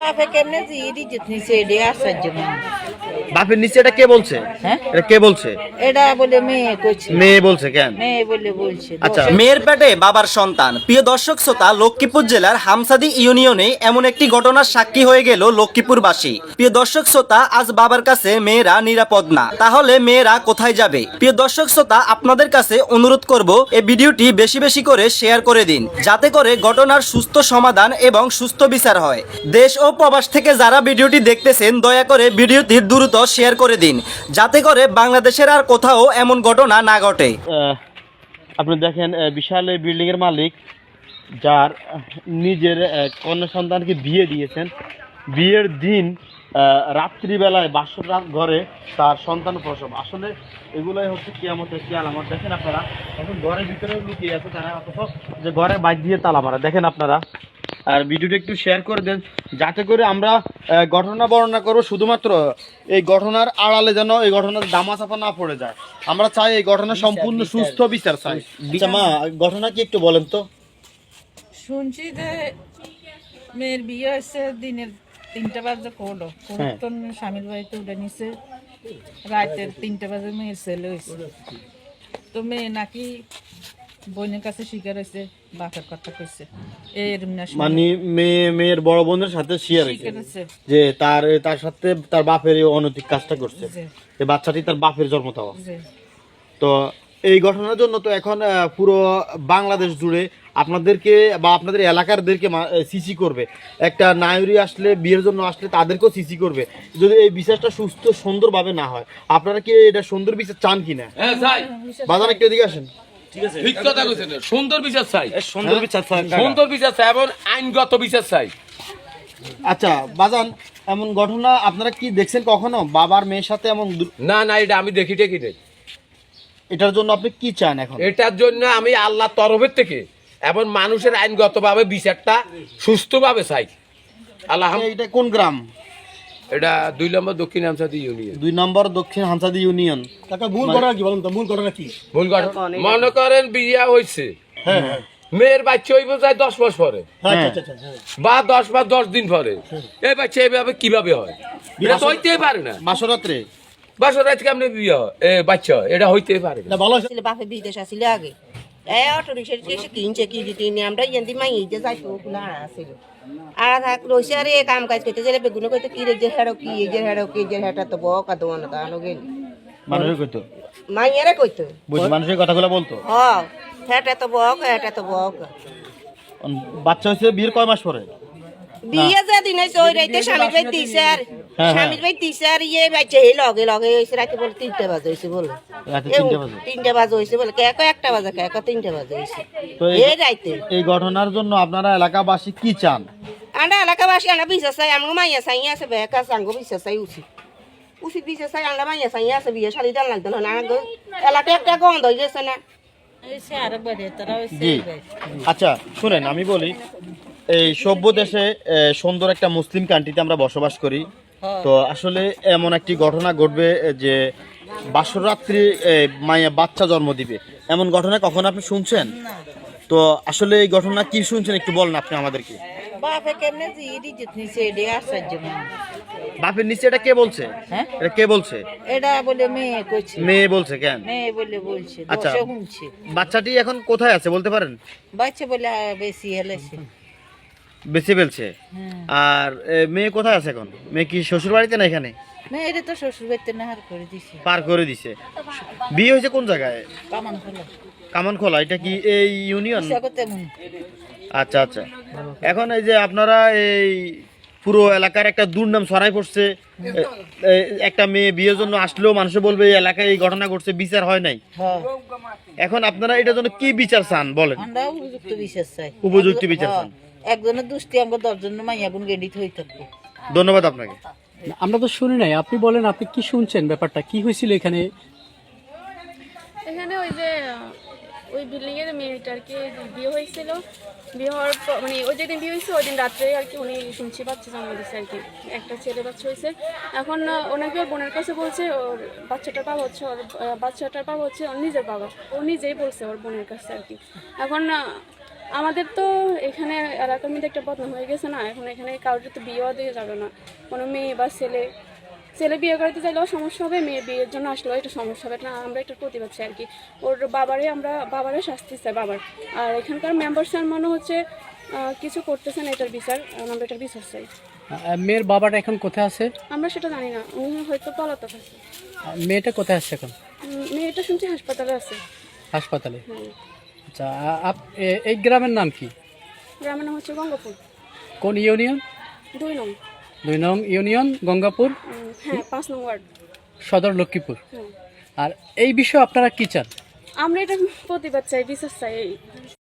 বাপে কেমনে যে জিতনিছে এডি আশ্চর্য বাপের নিচে এটা কে বলছে? হ্যাঁ? এটা কে বলছে? এটা বলে মেয়ে কইছে। মেয়ে বলছে কেন? মেয়ে বলে বলছে। আচ্ছা। মেয়ের পেটে বাবার সন্তান। প্রিয় দর্শক শ্রোতা লক্ষ্মীপুর জেলার হামসাদি ইউনিয়নে এমন একটি ঘটনার সাক্ষী হয়ে গেল লক্ষ্মীপুরবাসী। প্রিয় দর্শক শ্রোতা আজ বাবার কাছে মেয়েরা নিরাপদ না। তাহলে মেয়েরা কোথায় যাবে? প্রিয় দর্শক শ্রোতা আপনাদের কাছে অনুরোধ করব এই ভিডিওটি বেশি বেশি করে শেয়ার করে দিন যাতে করে ঘটনার সুস্থ সমাধান এবং সুস্থ বিচার হয়। দেশ ও প্রবাস থেকে যারা ভিডিওটি দেখতেছেন, দয়া করে ভিডিওটি দ্রুত শেয়ার করে দিন, যাতে করে বাংলাদেশের আর কোথাও এমন ঘটনা না ঘটে। আপনি দেখেন বিশাল এই বিল্ডিং এর মালিক, যার নিজের কন্যা সন্তানকে বিয়ে দিয়েছেন। বিয়ের দিন রাত্রিবেলায় বাসর রাত ঘরে তার সন্তান প্রসব। আসলে এগুলোই হচ্ছে কিয়ামতের কি আলামত দেখেন আপনারা, এখন ঘরের ভিতরে লুকিয়ে আছে তারা অথচ যে ঘরে বাইর দিয়ে তালা মারা। দেখেন আপনারা আর ভিডিওটা একটু শেয়ার করে দেন যাতে করে আমরা ঘটনা বর্ণনা করব শুধুমাত্র এই ঘটনার আড়ালে যেন এই ঘটনার দামা চাপা না পড়ে যায়। আমরা চাই এই ঘটনা সম্পূর্ণ সুস্থ বিচার চাই। আচ্ছা মা ঘটনা কি একটু বলেন তো? শুনছি যে মেয়ের বিয়ে হয়েছে দিনের তিনটা বাজে করল হ্যাঁ। স্বামীর বাড়িতে উঠে নিছে। রাতের তিনটা বাজে মেয়ের ছেলে হয়েছে। তো মেয়ে নাকি বোনের কাছে শিকার হয়েছে বাপের কথা কইছে। এরম না মানে মেয়ে মেয়ের বড় বোনের সাথে শেয়ার হয়েছে। শিকার হয়েছে। যে তার তার সাথে তার বাপের এই অনৈতিক কাজটা করছে। এই বাচ্চাটি তার বাপের জন্ম দেওয়া। তো এই ঘটনার জন্য তো এখন পুরো বাংলাদেশ জুড়ে আপনাদেরকে বা আপনাদের এলাকারদেরকে সিসি করবে। একটা নায়রি আসলে বিয়ের জন্য আসলে তাদেরকেও সিসি করবে। যদি এই বিচারটা সুস্থ সুন্দরভাবে না হয় আপনারা কি এটা সুন্দর বিচার চান কিনা? হ্যাঁ বাজার একটু এদিকে আসেন। ঠিক কথা কইছেন। সুন্দর বিচার চাই। সুন্দর বিচার চান সুন্দর বিচার চাই এবং আইনগত বিচার চাই। আচ্ছা বাজান এমন ঘটনা আপনারা কি দেখছেন কখনো? বাবার মেয়ের সাথে এমন না না এটা আমি দেখি টেকি নেই এটার জন্য আপনি কি চান এখন? এটার জন্য আমি আল্লাহ তরফের থেকে এবং মানুষের আইনগতভাবে বিচারটা সুস্থভাবে চাই। আল্লাহ এটা কোন গ্রাম? এটা দুই নম্বর দক্ষিণ আমসাদি ইউনিয়ন। দুই নম্বর দক্ষিণ হামসাদি ইউনিয়ন। ভুল ঘটনা মনে করেন বিয়া হয়েছে মেয়ের বাচ্চা হইব যায় দশ মাস পরে। হ্যাঁ। বা দশ বা দশ দিন পরে। এই বাচ্চা এইভাবে কীভাবে হয়? এটা তো হইতেই পারে না। মাসরাত্রে। বাসর রাত কেমনে বিয়ে হয়? এ বাচ্চা এটা হইতেই পারে না। ছিল বাপে বিদেশ আসিল আগে। এই অটো রিক্সা এসে কিনছে কি দিতে আমরা ইয়ান্দি মাই যে আসিল আড়া থাক রয়েছে আরে কাম কাজ করতে গেলে বেগুনো কইতে কি রে যে হেড়ো কি এই যে হেড়ো কি যে হেটা তো বক আর দোয়ানো তা আনো গেল। মানুষের কইতো? মাইয়ারে কইতো? বুঝ মানুষের কথাগুলো বলতো? হ হেটা তো বক হেটা তো বক। বাচ্চা হয়েছে বিয়ের কয় মাস পরে? বিয়ে যে দিন হয়েছে ওই রাইতে স্বামীর ভাই দিছে আর হ্যাঁ। স্বামীর ভাই দিছে আর ইয়ে এই লগে লগে হয়েছে রাতে বলে তিনটে বাজে হয়েছে বলে। তিনটে বাজে। হয়েছে বলে। কে একটা বাজে কে তিনটে বাজে হয়েছে। এই- রাইতে। এই ঘটনার জন্য আপনারা এলাকাবাসী কি চান? আমরা এলাকাবাসী আমরা বিশ্বাস চাই আমাকে মাইয়া চাই আছে বেকা সাঙ্গ বিশ্বাস চাই উচিত। উচিত বিশ্বাস চাই আমরা মাইয়া চাই আছে বিয়ে শাড়ি দান লাগতো না এলাকা একটা গন্ধ হয়ে গেছে না আচ্ছা শুনেন আমি বলি এই সভ্য দেশে সুন্দর একটা মুসলিম কান্ট্রিতে আমরা বসবাস করি। তো আসলে এমন একটি ঘটনা ঘটবে যে বাসরাত্রি এ, মাইয়া বাচ্চা জন্ম দিবে। এমন ঘটনা কখনো আপনি শুনছেন? তো আসলে এই ঘটনা কি শুনছেন একটু বলেন আপনি আমাদেরকে। বাপের নিচে এটা কে বলছে? হ্যাঁ? এটা কে বলছে? এটা বলে মেয়ে কইছে। মেয়ে বলছে কেন? মেয়ে বলে বলছে আচ্ছা। বাচ্চাটি এখন কোথায় আছে বলতে পারেন? বাচ্চা বলে বেশি হেলেছে। বেঁচে ফেলছে। হ্যাঁ। আর মেয়ে কোথায় আছে এখন? মেয়ে কি শ্বশুর বাড়িতে না এখানে? মেয়েরে তো শ্বশুর বাড়িতে নাহার করে দিছে। পার করে দিছে। বিয়ে হয়েছে কোন জায়গায়? কামান কামানখোলা এটা কি এই ইউনিয়ন? আচ্ছা আচ্ছা। এখন এই যে আপনারা এই পুরো এলাকার একটা দুর্নাম ছড়াই পড়ছে একটা মেয়ে বিয়ের জন্য আসলেও মানুষে বলবে এই এলাকায় এই ঘটনা ঘটছে বিচার হয় নাই। হ্যাঁ। এখন আপনারা এটার জন্য কি বিচার চান বলেন? উপযুক্ত বিচার হ্যাঁ, চান। একজনের দুষ্টি আমরা দশজনের মাইয়া গুণ গেডিত হয়ে থাকব ধন্যবাদ আপনাকে। আমরা তো শুনি নাই আপনি বলেন আপনি কি শুনছেন ব্যাপারটা? কি হয়েছিল এখানে? এখানে ওই যে ওই বিল্ডিং এর মেয়েটার কি বিয়ে হয়েছিল বিয়ে হওয়ার পর মানে ওই যেদিন বিয়ে হয়েছে ওই দিন রাত্রে আর কি উনি শুনছি বাচ্চা জন্ম দিচ্ছে আর কি। একটা ছেলে বাচ্চা হয়েছে। এখন ওনাকে ওর বোনের কাছে বলছে ওর বাচ্চাটার বাবা হচ্ছে ওর বাচ্চাটার বাবা হচ্ছে ওর নিজের বাবা। ও নিজেই বলছে ওর বোনের কাছে আর কি। এখন আমাদের তো এখানে এলাকার মধ্যে একটা বদনাম হয়ে গেছে না এখন এখানে কারোর তো বিয়েও দিয়ে যাবে না। কোনো মেয়ে বা ছেলে ছেলে বিয়ে করতে চাইলেও সমস্যা হবে মেয়ে বিয়ের জন্য আসলেও একটা সমস্যা হবে না আমরা একটা প্রতিবাদ চাই আর কি। ওর বাবারে আমরা বাবারে শাস্তি চাই বাবার। আর এখানকার মেম্বার মনে হচ্ছে কিছু করতেছেন এটার বিচার আমরা এটার বিচার চাই। মেয়ের বাবাটা এখন কোথায় আছে? আমরা সেটা জানি না উনি হয়তো পলাতক আছে। মেয়েটা কোথায় আছে এখন? মেয়েটা শুনছি হাসপাতালে আছে। হাসপাতালে? হুম। আচ্ছা আপ- এই গ্রামের নাম কি? গ্রামের নাম হচ্ছে গঙ্গাপুর। কোন ইউনিয়ন? দুই নং। দুই নং ইউনিয়ন গঙ্গাপুর? হ্যাঁ পাঁচ নং ওয়ার্ড। সদর লক্ষ্মীপুর। আর এই বিষয়ে আপনারা কি চান? আমরা এটা প্রতিবাদ চাই বিশ্বাস চাই